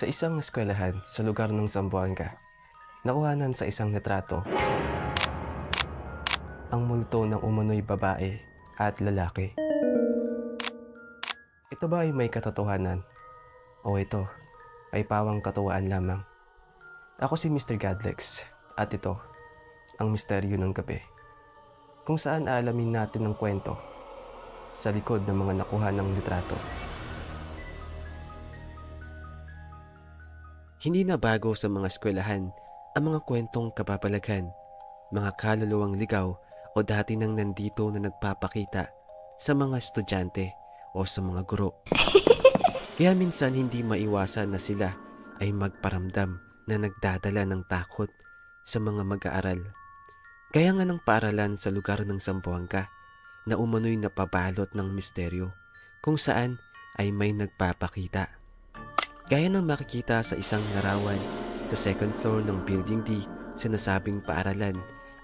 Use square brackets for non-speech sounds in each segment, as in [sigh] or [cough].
Sa isang eskwelahan sa lugar ng Zamboanga, nakuhanan sa isang litrato ang multo ng umunoy babae at lalaki. Ito ba ay may katotohanan? O ito ay pawang katuwaan lamang? Ako si Mr. Gadlex at ito ang misteryo ng gabi. Kung saan aalamin natin ang kwento sa likod ng mga nakuha ng litrato. Hindi na bago sa mga eskwelahan ang mga kwentong kababalaghan, mga kaluluwang ligaw o dati nang nandito na nagpapakita sa mga estudyante o sa mga guro. [laughs] Kaya minsan hindi maiwasan na sila ay magparamdam na nagdadala ng takot sa mga mag-aaral. Kaya nga ng paaralan sa lugar ng Zamboanga na umano'y napabalot ng misteryo kung saan ay may nagpapakita. Gaya ng makikita sa isang larawan sa second floor ng Building D sa nasabing paaralan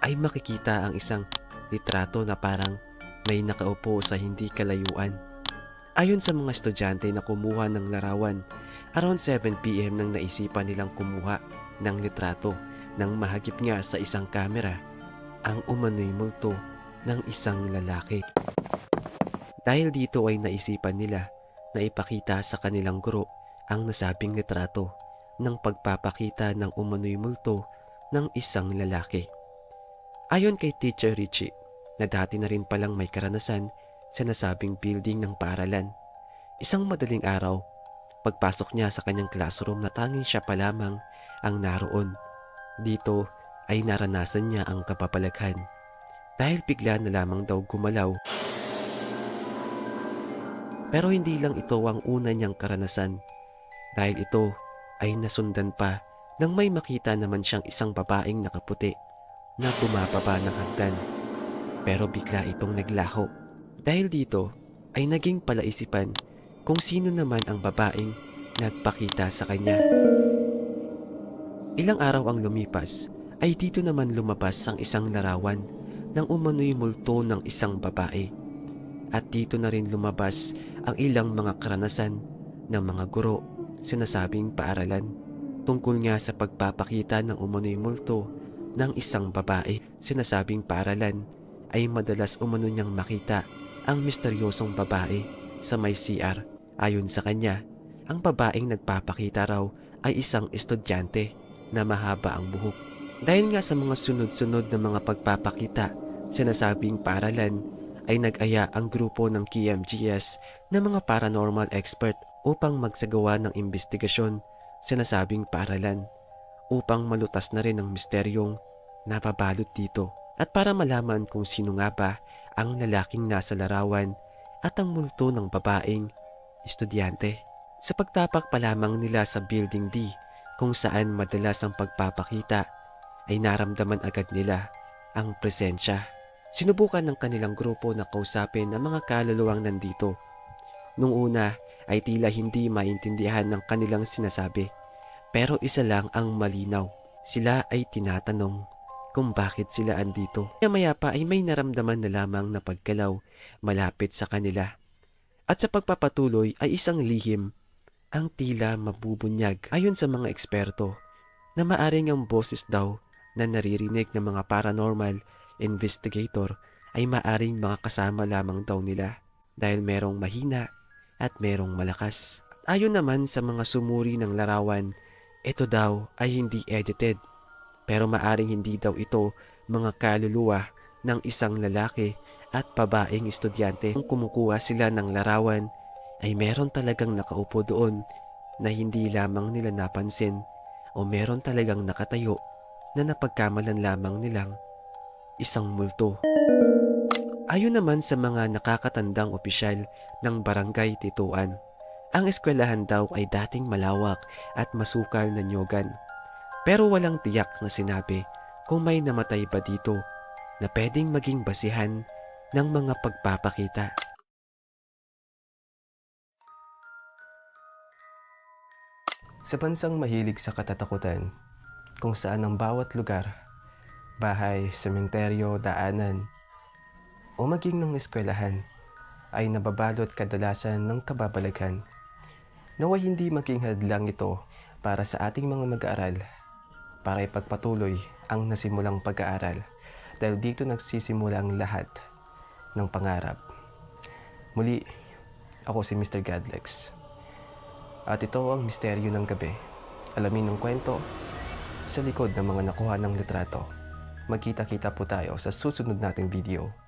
ay makikita ang isang litrato na parang may nakaupo sa hindi kalayuan. Ayon sa mga estudyante na kumuha ng larawan, around 7pm nang naisipan nilang kumuha ng litrato nang mahagip nga sa isang kamera ang umano'y multo ng isang lalaki. Dahil dito ay naisipan nila na ipakita sa kanilang guro ang nasabing litrato ng pagpapakita ng umano'y multo ng isang lalaki. Ayon kay Teacher Richie, na dati na rin palang may karanasan sa nasabing building ng paaralan, isang madaling araw, pagpasok niya sa kanyang classroom na tanging siya pa lamang ang naroon. Dito ay naranasan niya ang kapapalaghan dahil bigla na lamang daw gumalaw. Pero hindi lang ito ang una niyang karanasan dahil ito ay nasundan pa nang may makita naman siyang isang babaeng nakaputi na bumababa ng hagdan. Pero bigla itong naglaho. Dahil dito ay naging palaisipan kung sino naman ang babaeng nagpakita sa kanya. Ilang araw ang lumipas ay dito naman lumabas ang isang larawan ng umano'y multo ng isang babae. At dito na rin lumabas ang ilang mga karanasan ng mga guro sinasabing paaralan tungkol nga sa pagpapakita ng umano'y multo ng isang babae. Sinasabing paaralan ay madalas umano niyang makita ang misteryosong babae sa may CR. Ayon sa kanya, ang babaeng nagpapakita raw ay isang estudyante na mahaba ang buhok. Dahil nga sa mga sunod-sunod na mga pagpapakita, sinasabing paaralan ay nag-aya ang grupo ng KMGS na mga paranormal expert upang magsagawa ng investigasyon sinasabing paaralan upang malutas na rin ang misteryong napabalot dito at para malaman kung sino nga ba ang lalaking nasa larawan at ang multo ng babaeng estudyante. Sa pagtapak pa lamang nila sa Building D kung saan madalas ang pagpapakita ay naramdaman agad nila ang presensya. Sinubukan ng kanilang grupo na kausapin ang mga kaluluwang nandito. Nung una ay tila hindi maintindihan ng kanilang sinasabi. Pero isa lang ang malinaw. Sila ay tinatanong kung bakit sila andito. Maya pa ay may naramdaman na lamang na pagkalaw malapit sa kanila. At sa pagpapatuloy ay isang lihim ang tila mabubunyag ayon sa mga eksperto na maaring ang boses daw na naririnig ng mga paranormal investigator ay maaring mga kasama lamang daw nila dahil merong mahina at merong malakas. Ayon naman sa mga sumuri ng larawan, ito daw ay hindi edited pero maaring hindi daw ito mga kaluluwa ng isang lalaki at babaeng estudyante. Kung kumukuha sila ng larawan ay meron talagang nakaupo doon na hindi lamang nila napansin o meron talagang nakatayo na napagkamalan lamang nilang isang multo. Ayon naman sa mga nakakatandang opisyal ng barangay Tituan, ang eskwelahan daw ay dating malawak at masukal na nyogan. Pero walang tiyak na sinabi kung may namatay ba dito na pwedeng maging basihan ng mga pagpapakita. Sa bansang mahilig sa katatakutan, kung saan ang bawat lugar, bahay, sementeryo, daanan, o maging ng eskwelahan, ay nababalot kadalasan ng kababalaghan. Naway hindi maging hadlang ito para sa ating mga mag-aaral para ipagpatuloy ang nasimulang pag-aaral dahil dito nagsisimula ang lahat ng pangarap. Muli, ako si Mr. Gadlex. At ito ang misteryo ng gabi. Alamin ng kwento sa likod ng mga nakuha ng litrato. Magkita-kita po tayo sa susunod nating video.